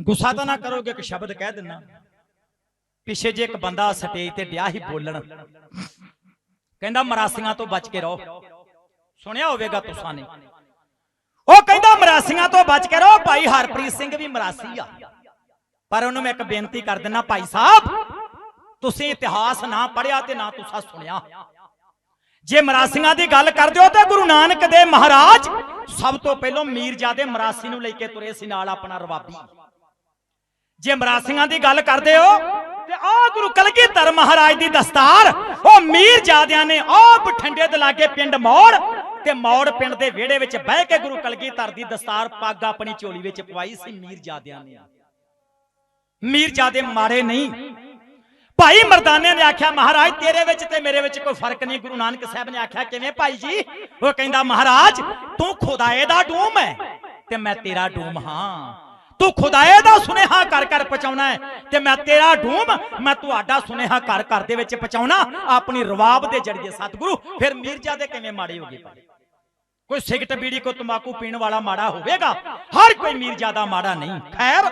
ਗੁੱਸਾ ਤਾਂ ਨਾ ਕਰੋਗੇ, ਇੱਕ ਸ਼ਬਦ ਕਹਿ ਦਿੰਨਾ ਪਿੱਛੇ ਜੇ ਇੱਕ ਬੰਦਾ ਸਟੇਜ ਤੇ ਡਿਆ ਹੀ ਬੋਲਣ, ਕਹਿੰਦਾ ਮਰਾਸੀਆਂ ਤੋਂ ਬਚ ਕੇ ਰਹੋ। ਸੁਣਿਆ ਹੋਵੇਗਾ ਤੁਸਾਂ ਨੇ। ਉਹ ਕਹਿੰਦਾ ਮਰਾਸੀਆਂ ਤੋਂ ਬਚ ਕੇ ਰਹੋ, ਭਾਈ ਹਰਪ੍ਰੀਤ ਸਿੰਘ ਵੀ ਮਰਾਸੀ ਆ। ਪਰ ਉਹਨੂੰ ਮੈਂ ਇੱਕ ਬੇਨਤੀ ਕਰ ਦਿੰਨਾ ਭਾਈ ਸਾਹਿਬ, ਤੁਸੀਂ ਇਤਿਹਾਸ ਨਾ ਪੜਿਆ ਤੇ ਨਾ ਤੁਸੀਂ ਸੁਣਿਆ। ਜੇ ਮਰਾਸੀਆਂ ਦੀ ਗੱਲ ਕਰਦੇ ਹੋ ਤਾਂ ਗੁਰੂ ਨਾਨਕ ਦੇ ਮਹਾਰਾਜ ਸਭ ਤੋਂ ਪਹਿਲਾਂ ਮੀਰਜ਼ਾਦੇ ਮਰਾਸੀ ਨੂੰ ਲੈ ਕੇ ਤੁਰੇ ਸੀ ਨਾਲ ਆਪਣਾ ਰਵਾਬੀ। ਜੇ ਮਰਾਸੀਆਂ ਦੀ ਗੱਲ ਕਰਦੇ ਹੋ, ਤੇ ਆ ਗੁਰੂ ਕਲਗੀਧਰ ਮਹਾਰਾਜ ਦੀ ਦਸਤਾਰ, ਉਹ ਮੀਰਜ਼ਾਦਿਆਂ ਨੇ ਆ ਬਠਿੰਡੇ ਦੇ ਲਾਗੇ ਪਿੰਡ ਮੌੜ, ਤੇ ਮੌੜ ਪਿੰਡ ਦੇ ਵਿਹੜੇ ਵਿੱਚ ਬਹਿ ਕੇ ਗੁਰੂ ਕਲਗੀਧਰ ਦੀ ਦਸਤਾਰ ਪੱਗ ਆਪਣੀ ਝੋਲੀ ਵਿੱਚ ਪਵਾਈ ਸੀ ਮੀਰਜ਼ਾਦਿਆਂ ਨੇ। ਮੀਰਜ਼ਾਦੇ ਮਾੜੇ ਨਹੀਂ। ਭਾਈ ਮਰਦਾਨੇ ਨੇ ਆਖਿਆ, ਮਹਾਰਾਜ, ਤੇਰੇ ਵਿੱਚ ਤੇ ਮੇਰੇ ਵਿੱਚ ਕੋਈ ਫ਼ਰਕ ਨਹੀਂ। ਗੁਰੂ ਨਾਨਕ ਸਾਹਿਬ ਨੇ ਆਖਿਆ, ਕਿਵੇਂ ਭਾਈ ਜੀ? ਉਹ ਕਹਿੰਦਾ, ਮਹਾਰਾਜ, ਤੂੰ ਖੁਦਾਏ ਦਾ ਡੂਮ ਹੈ ਤੇ ਮੈਂ ਤੇਰਾ ਡੂਮ ਹਾਂ। ਤੂੰ ਖੁਦਾਏ ਦਾ ਸੁਨੇਹਾ ਕਰ ਕਰ ਪਹੁੰਚਾਉਣਾ ਹੈ ਤੇ ਮੈਂ ਤੇਰਾ ਡੂਮ ਮੈਂ ਤੁਹਾਡਾ ਸੁਨੇਹਾ ਘਰ ਘਰ ਦੇ ਵਿੱਚ ਪਹੁੰਚਾਉਣਾ, ਆਪਣੀ ਰਵਾਬ ਦੇ ਜਰੀਏ ਸਤਿਗੁਰੂ, ਫਿਰ ਮੀਰਜ਼ਾ ਦੇ ਕਿਵੇਂ ਮਾੜੇ ਹੋ ਗਏ ਕੋਈ ਸਿਗਰਟ ਬੀੜੀ ਕੋ ਤਮਾਕੂ ਪੀਣ ਵਾਲਾ ਮਾੜਾ ਹੋਵੇਗਾ? ਹਰ ਕੋਈ ਮੀਰਜ਼ਾ ਦਾ ਮਾੜਾ ਨਹੀਂ, ਖੈਰ